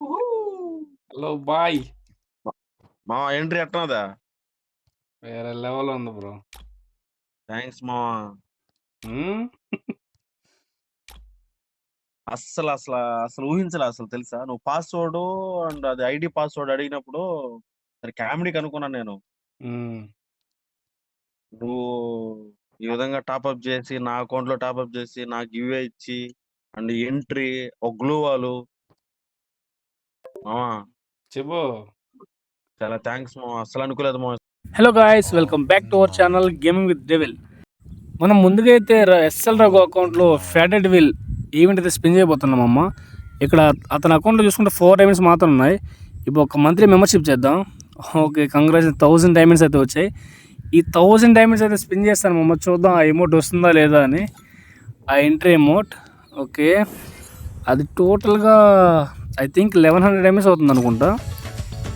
Hello bye మా entry ఎట్నదా వేరే లెవెల్ ఉంది బ్రో థ్యాంక్స్ మావా హ్మ్? అస్సలు అసలు అసలు ఊహించలే అసలు తెలుసా? నువ్వు పాస్వర్డ్ అండ్ అది ఐడి పాస్వర్డ్ అడిగినప్పుడు మరి కామెడీకి అనుకున్నాను నేను. హ్మ్. నువ్వు ఈ విధంగా టాప్అప్ చేసి నా అకౌంట్లో టాప్అప్ చేసి నాకు ఇవే ఇచ్చి అండ్ ఎంట్రీ ఒక గ్లూ వాలు మావా చెప్పు. చాలా థ్యాంక్స్ మావా అసలు అనుకోలేదు మావా hello guys welcome back to our channel gaming with devil. మనం ముందుగా అయితే ఎస్ఎల్ రఘు అకౌంట్లో ఫ్యాటెడ్ విల్ ఈవెంట్ అయితే స్పిన్ చేయబోతున్నామమ్మ ఇక్కడ అతని అకౌంట్లో చూసుకుంటే ఫోర్ డైమండ్స్ మాత్రం ఉన్నాయి. ఇప్పుడు ఒక మంత్లీ మెంబర్షిప్ చేద్దాం. ఓకే కంగ్రాచులేషన్ థౌజండ్ డైమండ్స్ అయితే వచ్చాయి. ఈ థౌజండ్ డైమండ్స్ అయితే స్పిన్ చేస్తాను మమ్మ చూద్దాం ఆ ఎమౌంట్ వస్తుందా లేదా అని. ఆ ఎంట్రీ అమౌంట్ ఓకే. అది టోటల్గా I think eleven hundred MS అవుతుంది అనుకుంటా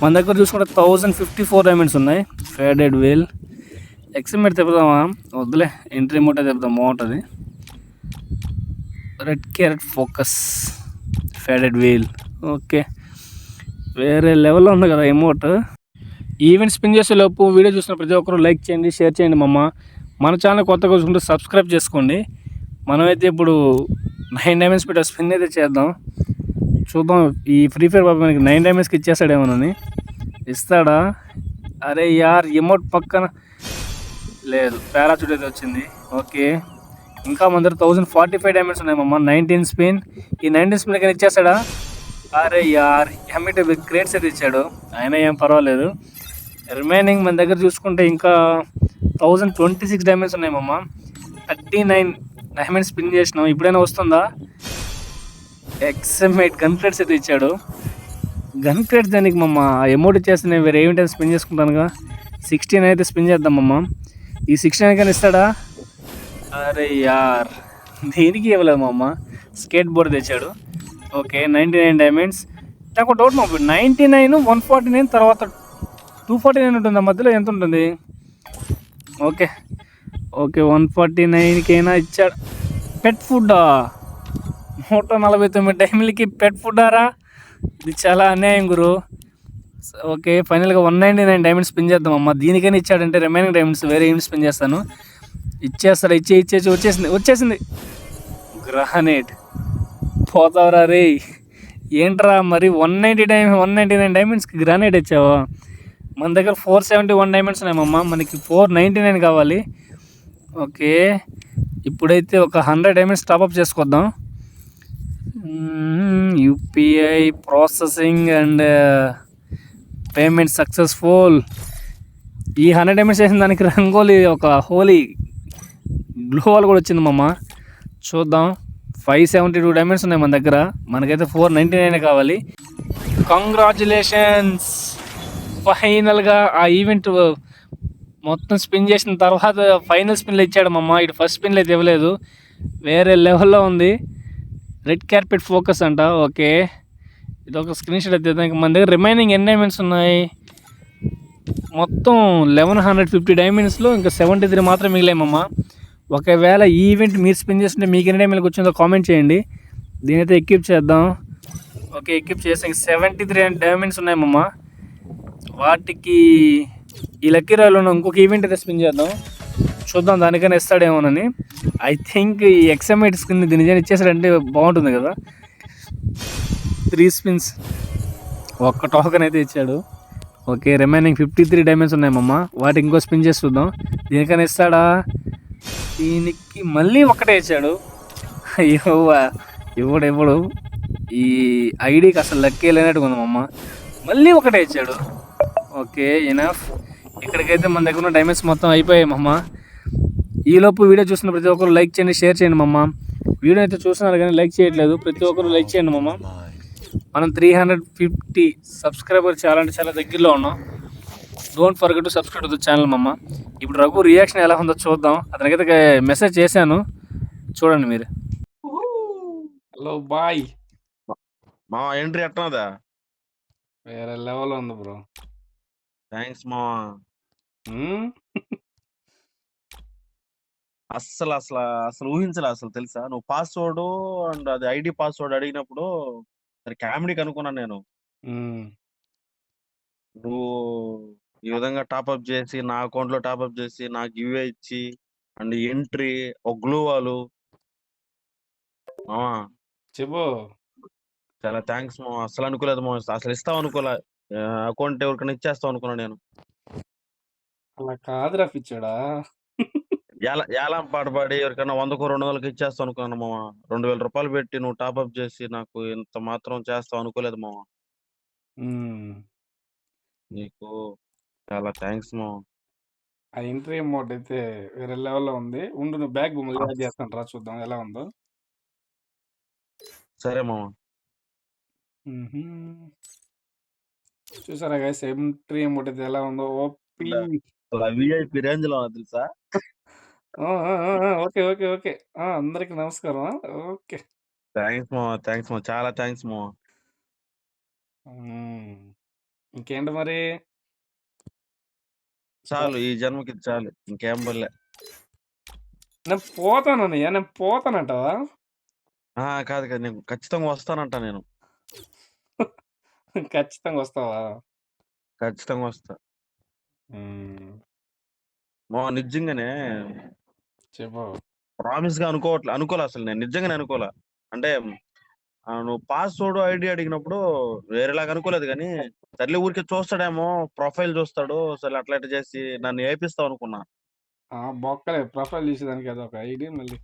మన దగ్గర చూసుకుంటే థౌజండ్ ఫిఫ్టీ ఫోర్ డైమండ్స్ ఉన్నాయి. ఫేడెడ్ వేల్ ఎక్స్ఎంఎడ్ తిప్పుదామా వద్దులే ఎంట్రీ మూట తిప్పుదాం బాగుంటుంది. Red carrot focus faded wheel okay వేరే లెవెల్లో ఉంది కదా ఎమౌట్ ఈవెంట్ స్పిన్ చేసే లోపు వీడియో చూసిన ప్రతి ఒక్కరు లైక్ చేయండి షేర్ చేయండి మమ్మ మన ఛానల్ కొత్తగా చూసుకుంటే సబ్స్క్రైబ్ చేసుకోండి. మనమైతే ఇప్పుడు నైన్ డైమండ్స్ పెట్టి స్పిన్ అయితే చేద్దాం. చూద్దాం. ఈ ఫ్రీ ఫైర్ బాబు మనకి నైన్ డ్యామేజ్కి ఇచ్చేస్తాడేమోనని ఇస్తాడా? అరే యార్ ఎమౌట్ పక్కన. లేదు పారాచూట్ అయితే వచ్చింది. ఓకే. ఇంకా మన దగ్గర థౌజండ్ ఫార్టీ ఫైవ్ డ్యామేజ్ ఉన్నాయమ్మా నైన్టీన్ స్పిన్ ఈ నైన్టీన్ స్పిన్ కానీ ఇచ్చేస్తాడా? అరే యార్ ఎమ్మిట్ క్రేట్స్ అయితే ఇచ్చాడు. అయినా ఏం పర్వాలేదు. రిమైనింగ్ మన దగ్గర చూసుకుంటే ఇంకా థౌజండ్ ట్వంటీ సిక్స్ డ్యామేజ్ ఉన్నాయమ్మా థర్టీ నైన్ డైమండ్ స్పిన్ చేసినాం. ఇప్పుడైనా వస్తుందా? ఎక్స్ఎంఐట్ గన్ ప్లేట్స్ అయితే ఇచ్చాడు. గన్ ప్లేట్స్ దానికి మమ్మ అమౌంట్ ఇచ్చేస్తే నేను వేరే ఏమిటైనా స్పెండ్ చేసుకుంటానుగా? సిక్స్టీన్ అయితే స్పెండ్ చేద్దాం మమ్మ ఈ సిక్స్టీన్ కానీ ఇస్తాడా? అరే యార్ దేనికి ఇవ్వలేదు మా అమ్మ స్కేట్ బోర్డ్ తెచ్చాడు. ఓకే నైంటీ నైన్ డైమండ్స్ నాకు డౌట్ మా ninety nine one forty nine తర్వాత టూ ఫార్టీ నైన్ ఉంటుంది ఆ మధ్యలో? ఎంత ఉంటుంది? ఓకే. ఓకే వన్ ఫార్టీ నైన్కైనా ఇచ్చాడు. పెట్ ఫుడ్డా నూట నలభై తొమ్మిది టైంలకి పెట్ ఫుడ్డారా ఇది చాలా అన్యాయం గురు. ఓకే ఫైనల్గా one ninety nine diamonds spin చేద్దాం అమ్మ. దీనికైనా ఇచ్చాడంటే రిమైనింగ్ డైమండ్స్ వేరే ఏం స్పిన్ చేస్తాను. ఇచ్చేస్తారా ఇచ్చే ఇచ్చేసి వచ్చేసింది వచ్చేసింది. గ్రహనేట్. పోతావరా రే. ఏంట్రా మరి వన్ నైంటీ డై వన్ నైంటీ నైన్ డైమండ్స్కి గ్రానైట్ ఇచ్చావా? మన దగ్గర ఫోర్ సెవెంటీ వన్ డైమండ్స్ ఉన్నాయమ్మా మనకి ఫోర్ నైంటీ నైన్ కావాలి. ఓకే ఇప్పుడైతే ఒక hundred diamonds top up చేసుకొద్దాం. UPI processing and payment successful. ఈ హండ్రెడ్ ఎంఎస్ చేసిన దానికి రంగోలీ ఒక హోలీ గ్లోవాల్ కూడా వచ్చింది మమ్మ చూద్దాం. ఫైవ్ సెవెంటీ టూ డైమండ్స్ ఉన్నాయి మన దగ్గర. మనకైతే ఫోర్ నైంటీ నైన్ కావాలి. కంగ్రాచులేషన్స్ ఫైనల్గా ఆ ఈవెంట్ మొత్తం స్పిన్ చేసిన తర్వాత ఫైనల్ స్పిన్లు ఇచ్చాడు మమ్మ ఇటు ఫస్ట్ స్పిన్లు అయితే ఇవ్వలేదు. వేరే లెవెల్లో ఉంది. రెడ్ కార్పెట్ ఫోకస్ అంట ఓకే. ఇది ఒక స్క్రీన్ షాట్ అయితే ఇంకా మన దగ్గర రిమైనింగ్ ఎన్ని డైమండ్స్ ఉన్నాయి? మొత్తం లెవెన్ హండ్రెడ్ ఫిఫ్టీ డైమండ్స్లో ఇంకా సెవెంటీ త్రీ మాత్రం మిగిలేమమ్మా. ఒకవేళ ఈ ఈవెంట్ మీరు స్పెండ్ చేస్తుంటే మీకు ఎన్ని డైమండ్కి వచ్చిందో కామెంట్ చేయండి. దీనైతే ఎక్విప్ చేద్దాం. ఓకే ఎక్విప్ చేస్తే సెవెంటీ త్రీ డైమండ్స్ ఉన్నాయమ్మా. వాటికి ఈ లక్కీ ఉన్న ఇంకొక ఈవెంట్ అయితే స్పెండ్ చేద్దాం. చూద్దాం దానికైనా ఇస్తాడేమోనని. ఐ థింక్ ఈ ఎక్సమైట్ కింద దీని నిజంగా ఇచ్చేసాడంటే బాగుంటుంది కదా. త్రీ స్పిన్స్ ఒక్క టోకెన్ అయితే ఇచ్చాడు. Okay remaining fifty three diamonds ఉన్నాయమ్మా వాటి ఇంకో స్పిన్ చేసి చూద్దాం. దీనికైనా ఇస్తాడా? దీనికి మళ్ళీ ఒక్కటే ఇచ్చాడు. అయ్యో ఇవ్వడు ఇవ్వడు. ఈ ఐడికి అసలు లక్కే లేనట్టుగా ఉందమ్మా మళ్ళీ ఒకటే ఇచ్చాడు. ఓకే ఎనఫ్ ఇక్కడికైతే మన దగ్గర ఉన్న డైమండ్స్ మొత్తం అయిపోయాయి మమ్మ ఈలోపు వీడియో చూసిన ప్రతి ఒక్కరు లైక్ చేయండి షేర్ చేయండి మమ్మ వీడియో అయితే చూస్తున్నారు కానీ లైక్ చేయట్లేదు. ప్రతి ఒక్కరు లైక్ చేయండి మమ్మ మనం త్రీ హండ్రెడ్ ఫిఫ్టీ సబ్స్క్రైబర్ చాలా అంటే చాలా దగ్గరలో ఉన్నాం. Don't forget to subscribe to channel మమ్మ ఇప్పుడు రఘు రియాక్షన్ ఎలా ఉందో చూద్దాం. అతనికైతే మెసేజ్ చేశాను. చూడండి మీరు. హలో బాయ్ మా ఎంట్రీ ఎట్నదా వేరే లెవెల్ ఉంది బ్రో థ్యాంక్స్ హ్మ్? అస్సలు అసలు అసలు ఊహించలే అసలు తెలుసా నువ్వు పాస్వర్డ్ అండ్ అది ఐడి పాస్వర్డ్ అడిగినప్పుడు మరి కామెడీకి అనుకున్నాను నేను. నువ్వు ఈ విధంగా టాపప్ చేసి, నా అకౌంట్‌లో టాపప్ చేసి, నాకు గివ్‌వే ఇచ్చి, అండ్ ఎంట్రీ, ఒక గ్లూ. మామ చెప్పు. చాలా థాంక్స్ మామ. అస్సలు అనుకోలేదు మామ. అసలు ఇస్తావు అనుకోలే. అకౌంట్ ఎవరికైనా ఇచ్చేస్తావు అనుకున్నా నేను. అలా కాదురా పిచ్చోడా. యాలాం పాట పాడి ఎవరికైనా 100కో, 200కో ఇచ్చేస్తావు అనుకున్నాను మామ. రూ. 2000 పెట్టి నువ్వు టాపప్ చేసి నాకు ఇంత మాత్రం చేస్తావు అనుకోలేదు మామ. నీకు చాలా థాంక్స్ మామ. ఆ ఎంట్రీ అమౌంట్ అయితే వేరే లెవెల్‌లో ఉంది. ఉండు నువ్వు బ్యాక్ మళ్ళీ ఆ! యాడ్ చేస్తాను రా చూద్దాం ఎలా ఉందో. సరే మామ. చూసారా గైస్ ఎంట్రీ అమౌంట్ అయితే ఎలా ఉందో ఓపీ. ఇలా వీఐపీ రేంజ్‌లో ఉంది తెలుసా? ఆ! ఆ! ఆ! ఆ! ఓకే. ఓకే. ఓకే. ఆ! అందరికి నమస్కారం. ఓకే. థాంక్స్ మామ. థాంక్స్ మామ. చాలా థాంక్స్ మామ. హ్మ్. ఇంకేంటి మరి? చాలు ఈ జన్మకి చాలు. ఇంకేం పనిలే. నేను పోతానన్నయ్య. నేను పోతానంటావా? ఆ! కాదు కాదు. నేను ఖచ్చితంగా వస్తానంట నేను. ఖచ్చితంగా వస్తావా? ఖచ్చితంగా వస్తా. హ్మ్. మామ నిజంగానే చెప్పు. ప్రామిస్‌గా అనుకోవట్లే అనుకోలే అసలు నేను. నిజంగానే అనుకోలే. అంటే నువ్వు పాస్‌వర్డ్, ఐడీ అడిగినప్పుడు వేరేలాగా అనుకోలేదు గానీ, సర్లే ఊరికే చూస్తాడేమో, ప్రొఫైల్ చూస్తాడు. సర్లే అట్లా ఇట్లా చేసి నన్ను ఏపిస్తావు అనుకున్నా. ఆ! బొక్కలే ప్రొఫైల్ చూసేదానికి అదొక ఐడీ మళ్ళీ.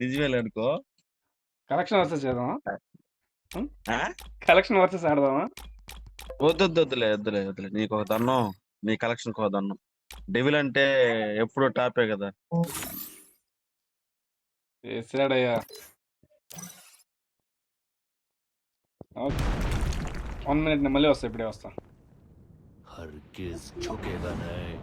నిజమేలే అనుకో. కలెక్షన్ వర్సెస్ చేద్దామా? ఆ? కలెక్షన్ వర్సెస్ ఆడదామా? వద్దొద్దు వద్దులే వద్దులే వద్దులే. నీకొక దండం. నీ కలెక్షన్‌కి ఒక దండం. డెవిల్ అంటే ఎప్పుడు టాపే కదా. చేసాడయ్యా వన్ మినిట్ మళ్ళీ వస్తా ఇప్పుడే వస్తా. కేస్ ఝుకేగా నహీ